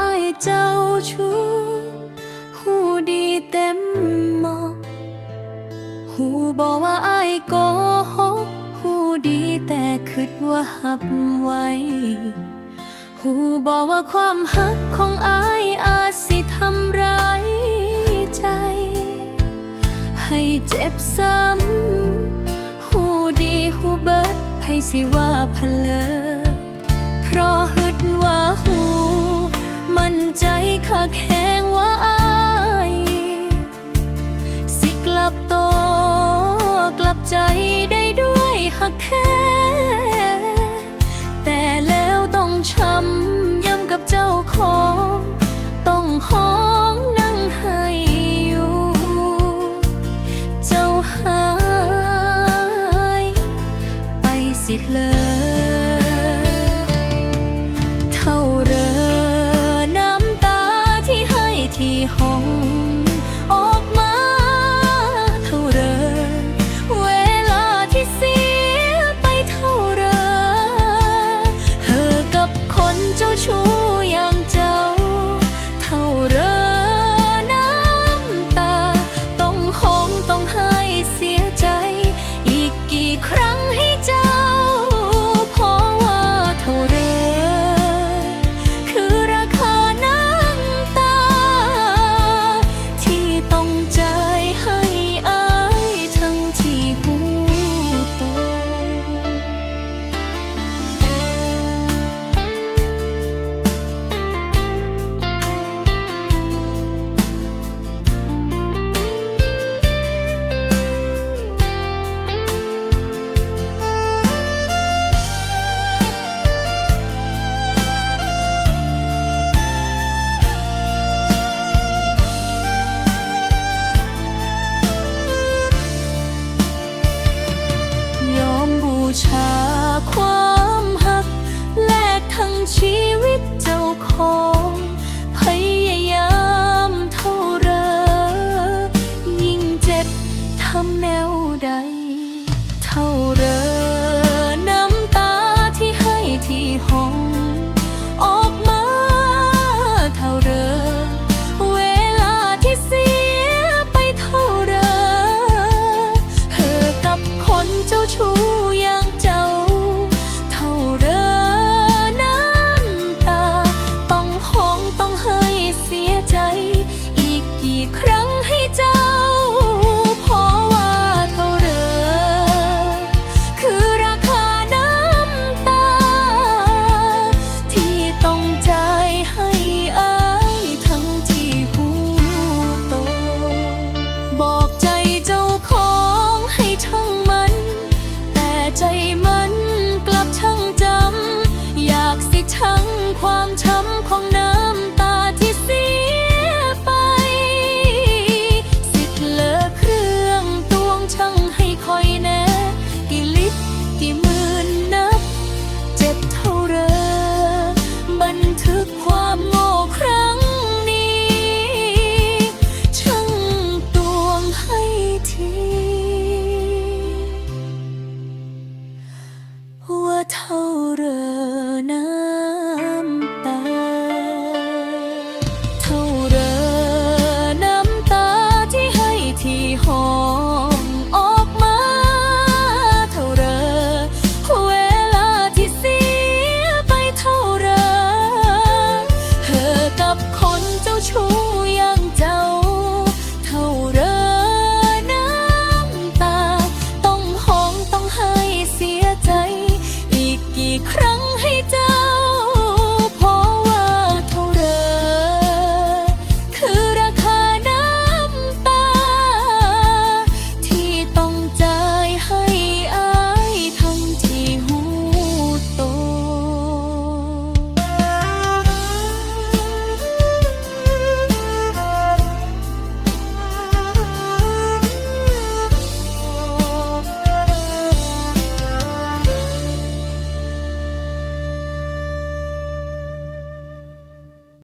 ไอเจ้าชู้หูดีเต็มหมอกหูบอกว่าไอายโกหกหูดีแต่คิดว่าหับไว้หูบอกว่าความหักของไอายอาจสิทำร้ายใจ ให้เจ็บซ้ำหูดีหูเบิดไผสิว่าเพลอเพราะฮึดว่าหู คักแหงว่าอายสิกลับโตวกลับใจได้ด้วยหักแท้แต่แล้วต้องช้ำย้ำกับเจ้าของต้องห้องนั่งให้อยู่ เจ้าหายไปสิเลย ชาความหัก แลกทั้งชีวิตเจ้าของพยายามเท่าเรอ ยิ่งเจ็บทำแนวใด เท่าเรอ น้ำตาที่ให้ที่ห้องออกมาเท่าเรอ เวลาที่เสียไปเท่าเรอเธอกับคนเจ้าชู้